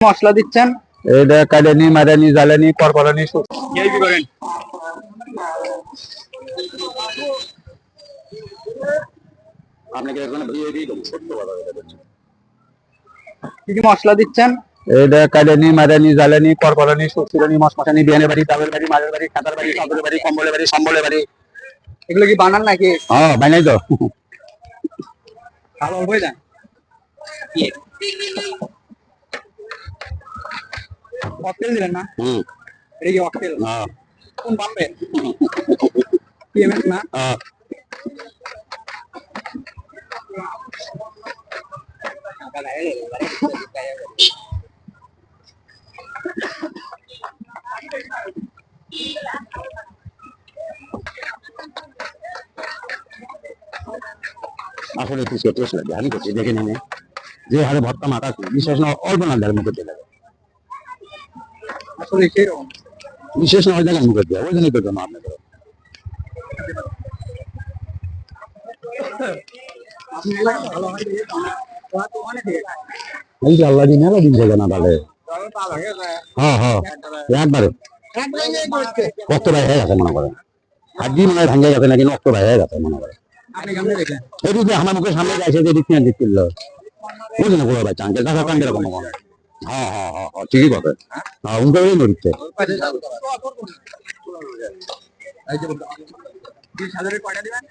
মশলা দিচ্ছেন? এটা কাটানি মারানি জ্বালানি করকরানি সব। করেন? আপনাকে এখন দিয়ে সত্য কথা কি কি মশলা দিচ্ছেন? এটা কাটানি মারানি জ্বালানি করকরানি সুসুরানি মশমশানি বিয়ানের বাড়ি ডাবের বাড়ি মাঝের বাড়ি খাতার বাড়ি সদরের বাড়ি কম্বলের বাড়ি সম্বলের বাড়ি। এগুলো কি বানান নাকি? হ্যাঁ বানাই তো। ভালো ককটেল দিলেন না হুম এটা কি ককটেল হ্যাঁ কোন পাম্পে পিএমএস না হ্যাঁ আসলে কিছু টেস্ট লাগে আমি করছি দেখে নিন যে হারে ভর্তা মাথা বিশেষ না অল্প না দেয় মুখে দিলে বিশেষ না ওই জায়গায় মুখে দেয় ওই জন্যই আপনাদের ভালো হয় দেখে তো অনেক থেকে এই যে আল্লাহ দিন আল্লাহ দিন যাবে না যায়। হ্যাঁ হ্যাঁ একবারে। রক্ত ভাই হয়ে গেছে মনে করেন হাড্ডি মনে হয় ভাঙ্গে গেছে নাকি রক্ত ভাই হয়ে গেছে মনে করেন আমার মুখের সামনে যাইছে যে দিচ্ছি না দিচ্ছিল বুঝলি না কোনো ভাই চাঙ্কে কাকা কান্ডে রকম হ্যাঁ হ্যাঁ হ্যাঁ হ্যাঁ ঠিকই কথা। হ্যাঁ উনকে ওই নড়িতে ওর পাশে যাব। এই যে বলতো, বিশ দিবেন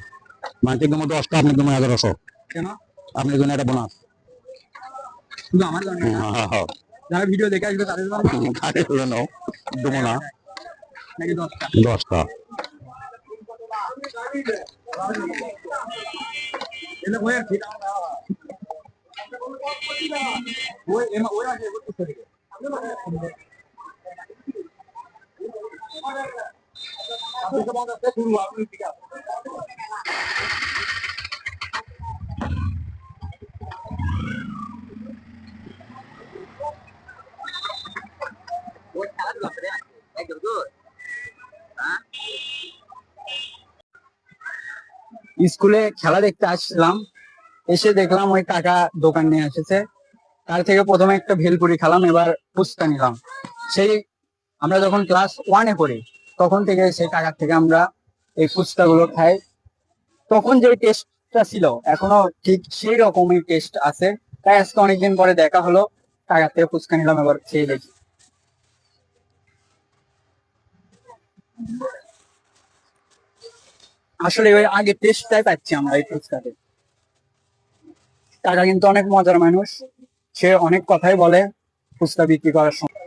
মানসিক দমে দশটা আপনার দমে এগারোশো। কেন? আপনার জন্য একটা বোনাস শুধু আমার জন্য। হ্যাঁ হ্যাঁ যারা ভিডিও দেখে আসবে তাদের জন্য হলো নাও। দমো না। নাকি দশটা? দশটা। এলে বইয়ের ঠিক স্কুলে খেলা দেখতে আসছিলাম। এসে দেখলাম ওই কাকা দোকান নিয়ে এসেছে। তার থেকে প্রথমে একটা ভেলপুরি খেলাম, এবার ফুচকা নিলাম। সেই আমরা যখন ক্লাস ওয়ানে পড়ি, তখন থেকে সেই কাকার থেকে আমরা এই ফুচকা গুলো খাই। তখন যে টেস্টটা ছিল, এখনও ঠিক সেই রকমই টেস্ট আছে। তাই আজকে অনেকদিন পরে দেখা হলো, কাকার থেকে ফুচকা নিলাম, এবার খেয়ে দেখি। আসলে ওই আগে টেস্টটাই পাচ্ছি আমরা এই ফুচকাতে। কাকা কিন্তু অনেক মজার মানুষ। সে অনেক কথাই বলে ফুচকা বিক্রি করার সময়।